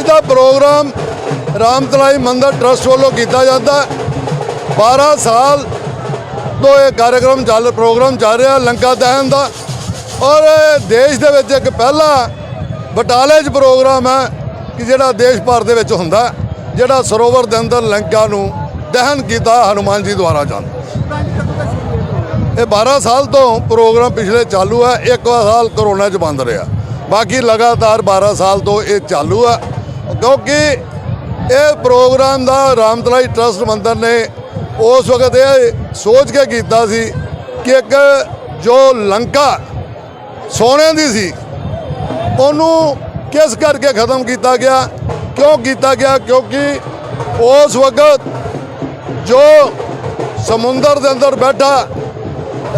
ਅੱਜ ਦਾ ਪ੍ਰੋਗਰਾਮ ਰਾਮਤਲਾਈ ਮੰਦਰ ਟਰਸਟ ਵੱਲੋਂ ਕੀਤਾ ਜਾਂਦਾ ਹੈ। 12 ਸਾਲ ਤੋਂ ਇਹ ਕਾਰਜਕ੍ਰਮ ਚੱਲ, ਪ੍ਰੋਗਰਾਮ ਚੱਲ ਰਿਹਾ ਲੰਕਾ ਦਹਨ ਦਾ। ਔਰ ਇਹ ਦੇਸ਼ ਦੇ ਵਿੱਚ ਇੱਕ ਪਹਿਲਾ ਬਟਾਲੇ 'ਚ ਪ੍ਰੋਗਰਾਮ ਹੈ ਕਿ ਜਿਹੜਾ ਦੇਸ਼ ਭਰ ਦੇ ਵਿੱਚ ਹੁੰਦਾ ਜਿਹੜਾ ਸਰੋਵਰ ਦੇ ਅੰਦਰ ਲੰਕਾ ਨੂੰ ਦਹਨ ਕੀਤਾ ਹਨੂਮਾਨ ਜੀ ਦੁਆਰਾ ਜਾਂਦਾ। ਇਹ 12 ਸਾਲ ਤੋਂ ਪ੍ਰੋਗਰਾਮ ਪਿਛਲੇ ਚਾਲੂ ਹੈ, ਇੱਕ ਸਾਲ ਕਰੋਨਾ 'ਚ ਬੰਦ ਰਿਹਾ। ਬਾਕੀ ਲਗਾਤਾਰ 12 ਸਾਲ ਤੋਂ ਇਹ ਚਾਲੂ ਹੈ। ਕਿਉਂਕਿ ਇਹ ਪ੍ਰੋਗਰਾਮ ਦਾ ਰਾਮਤਲਾਈ ਟਰਸਟ ਮੰਦਰ ਨੇ ਉਸ ਵਕਤ ਇਹ ਸੋਚ ਕੇ ਕੀਤਾ ਸੀ ਕਿ ਇੱਕ ਜੋ ਲੰਕਾ ਸੋਨੇ ਦੀ ਸੀ, ਉਹਨੂੰ ਕਿਸ ਕਰਕੇ ਖਤਮ ਕੀਤਾ ਗਿਆ, ਕਿਉਂ ਕੀਤਾ ਗਿਆ? ਕਿਉਂਕਿ ਉਸ ਵਕਤ ਜੋ ਸਮੁੰਦਰ ਦੇ ਅੰਦਰ ਬੈਠਾ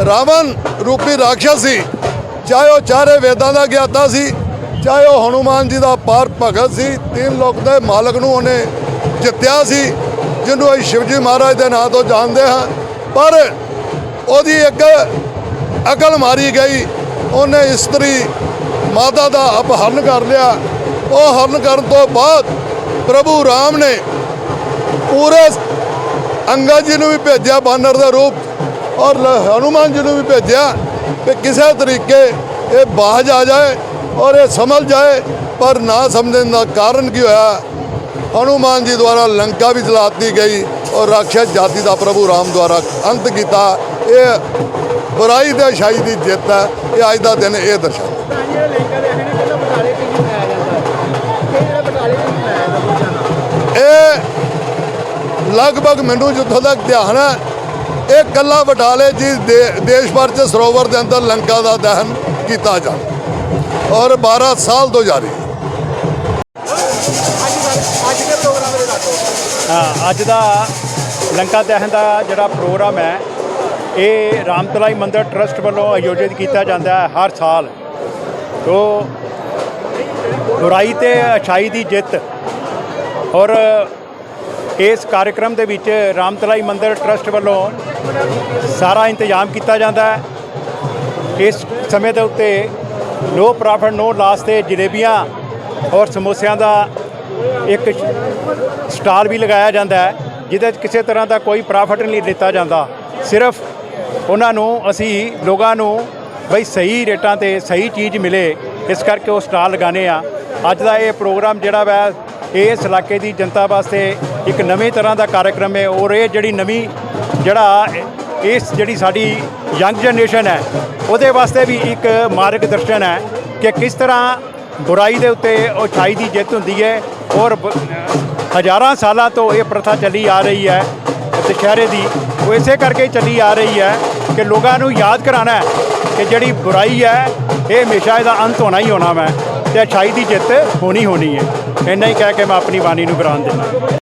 ਰਾਵਣ ਰੂਪੀ ਰਾਖਸ਼ ਸੀ, ਚਾਹੇ ਉਹ ਚਾਰੇ ਵੇਦਾਂ ਦਾ ਗਿਆਤਾ ਸੀ ਚਾਹੇ ਉਹ ਹਨੂਮਾਨ ਜੀ ਦਾ ਪਾਰ ਭਗਤ ਸੀ, ਤਿੰਨ ਲੋਕ ਦੇ ਮਾਲਕ ਨੂੰ ਉਹਨੇ ਜਿੱਤਿਆ ਸੀ, ਜਿਹਨੂੰ ਅਸੀਂ ਸ਼ਿਵਜੀ ਮਹਾਰਾਜ ਦੇ ਨਾਂ ਤੋਂ ਜਾਣਦੇ ਹਾਂ। ਪਰ ਉਹਦੀ ਇੱਕ ਅਕਲ ਮਾਰੀ ਗਈ, ਉਹਨੇ ਇਸਤਰੀ ਮਾਤਾ ਦਾ ਅਪਹਰਨ ਕਰ ਲਿਆ। ਉਹ ਹਰਨ ਕਰਨ ਤੋਂ ਬਾਅਦ ਪ੍ਰਭੂ ਰਾਮ ਨੇ ਪੂਰੇ ਅੰਗਦ ਜੀ ਨੂੰ ਵੀ ਭੇਜਿਆ, ਬਾਨਰ ਦੇ ਰੂਪ, ਔਰ ਲ- ਹਨੂਮਾਨ ਜੀ ਨੂੰ ਵੀ ਭੇਜਿਆ ਕਿ ਕਿਸੇ ਤਰੀਕੇ ਇਹ ਬਾਜ ਆ ਜਾਏ। ਔਰ ਇਹ ਸਮਝ ਜਾਏ ਪਰ ਨਾ ਸਮਝਣ ਦਾ ਕਾਰਨ ਕੀ ਹੋਇਆ? ਹਨੂਮਾਨ ਜੀ ਦੁਆਰਾ ਲੰਕਾ ਵੀ ਜਲਾਤੀ ਗਈ ਔਰ ਰਾਖਸ਼ ਜਾਤੀ ਦਾ ਪ੍ਰਭੂ ਰਾਮ ਦੁਆਰਾ ਅੰਤ ਕੀਤਾ। ਇਹ ਬੁਰਾਈ ਤੇ ਅਛਾਈ ਦੀ ਜਿੱਤ ਹੈ। ਇਹ ਅੱਜ ਦਾ ਦਿਨ ਇਹ ਦਰਸਾਉਂਦਾ। ਇਹ ਲਗਭਗ ਮੈਨੂੰ ਜਿੱਥੋਂ ਤੱਕ ਧਿਆਨ ਹੈ ਇਹ ਕੱਲਾ ਬਟਾਲੇ ਜੀ ਦੇਸ਼ ਭਰ ਚ ਸਰੋਵਰ ਦੇ ਅੰਦਰ ਲੰਕਾ ਦਾ ਦਹਨ ਕੀਤਾ ਜਾਂਦਾ। ਔਰ 12 ਸਾਲ ਤੋਂ ਜਾਰੀ। ਅੱਜ ਦਾ ਲੰਕਾ ਦਹਨ ਦਾ ਜਿਹੜਾ ਪ੍ਰੋਗਰਾਮ ਹੈ, ਇਹ ਰਾਮਤਲਾਈ ਮੰਦਰ ਟਰਸਟ ਵੱਲੋਂ ਆਯੋਜਿਤ ਕੀਤਾ ਜਾਂਦਾ ਹੈ ਹਰ ਸਾਲ। ਤੋ ਬੁਰਾਈ ਤੇ ਅਛਾਈ ਦੀ ਜਿੱਤ ਔਰ ਇਸ ਕਾਰਜਕ੍ਰਮ ਦੇ ਵਿੱਚ ਰਾਮਤਲਾਈ ਮੰਦਰ ਟਰਸਟ ਵੱਲੋਂ ਸਾਰਾ ਇੰਤਜ਼ਾਮ ਕੀਤਾ ਜਾਂਦਾ ਹੈ। ਇਸ ਸਮੇਂ ਦੇ ਉੱਤੇ ਨੋ ਪ੍ਰੋਫਿਟ, ਨੋ ਲਾਸ ਤੇ ਜਲੇਬੀਆਂ ਔਰ ਸਮੋਸਿਆਂ ਦਾ ਇੱਕ ਸਟਾਲ ਵੀ ਲਗਾਇਆ ਜਾਂਦਾ ਹੈ, ਜਿਹਦੇ 'ਚ ਕਿਸੇ ਤਰ੍ਹਾਂ ਦਾ ਕੋਈ ਪ੍ਰੋਫਿਟ ਨਹੀਂ ਲਿੱਤਾ ਜਾਂਦਾ। ਸਿਰਫ ਉਹਨਾਂ ਨੂੰ, ਅਸੀਂ ਲੋਕਾਂ ਨੂੰ ਬਈ ਸਹੀ ਰੇਟਾਂ ਤੇ ਸਹੀ ਚੀਜ਼ ਮਿਲੇ, ਇਸ ਕਰਕੇ ਉਹ ਸਟਾਲ ਲਗਾਣੇ ਆ ਅੱਜ ਦਾ ਇਹ ਪ੍ਰੋਗਰਾਮ ਜਿਹੜਾ ਵੈ, ਇਸ ਇਲਾਕੇ ਦੀ ਜਨਤਾ ਵਾਸਤੇ ਇੱਕ ਨਵੇਂ ਤਰ੍ਹਾਂ ਦਾ ਕਾਰਜਕ੍ਰਮ ਹੈ ਔਰ ਇਹ ਜਿਹੜੀ ਨਵੀਂ ਜਿਹੜਾ ਇਸ ਜਿਹੜੀ ਸਾਡੀ ਯੰਗ ਜਨਰੇਸ਼ਨ ਹੈ, ਉਹਦੇ ਵਾਸਤੇ ਵੀ ਇੱਕ ਮਾਰਗ ਦਰਸ਼ਨ ਹੈ ਕਿ ਕਿਸ ਤਰ੍ਹਾਂ ਬੁਰਾਈ ਦੇ ਉੱਤੇ ਅਛਾਈ ਦੀ ਜਿੱਤ ਹੁੰਦੀ ਹੈ ਔਰ ਹਜ਼ਾਰਾਂ ਸਾਲਾਂ ਤੋਂ ਇਹ ਪ੍ਰਥਾ ਚੱਲੀ ਆ ਰਹੀ ਹੈ ਦੁਸ਼ਹਿਰੇ ਦੀ ਉਹ ਇਸੇ ਕਰਕੇ ਚੱਲੀ ਆ ਰਹੀ ਹੈ ਕਿ ਲੋਕਾਂ ਨੂੰ ਯਾਦ ਕਰਾਣਾ ਹੈ ਕਿ ਜਿਹੜੀ ਬੁਰਾਈ ਹੈ, ਇਹ ਹਮੇਸ਼ਾ ਇਹਦਾ ਅੰਤ ਹੋਣਾ ਹੀ ਹੋਣਾ ਹੈ ਤੇ ਅਛਾਈ ਦੀ ਜਿੱਤ ਹੋਣੀ ਹੋਣੀ ਹੈ। ਇੰਨਾ ਹੀ ਕਹਿ ਕੇ ਮੈਂ ਆਪਣੀ ਬਾਣੀ ਨੂੰ ਵਿਰਾਮ ਦਿੰਦਾ।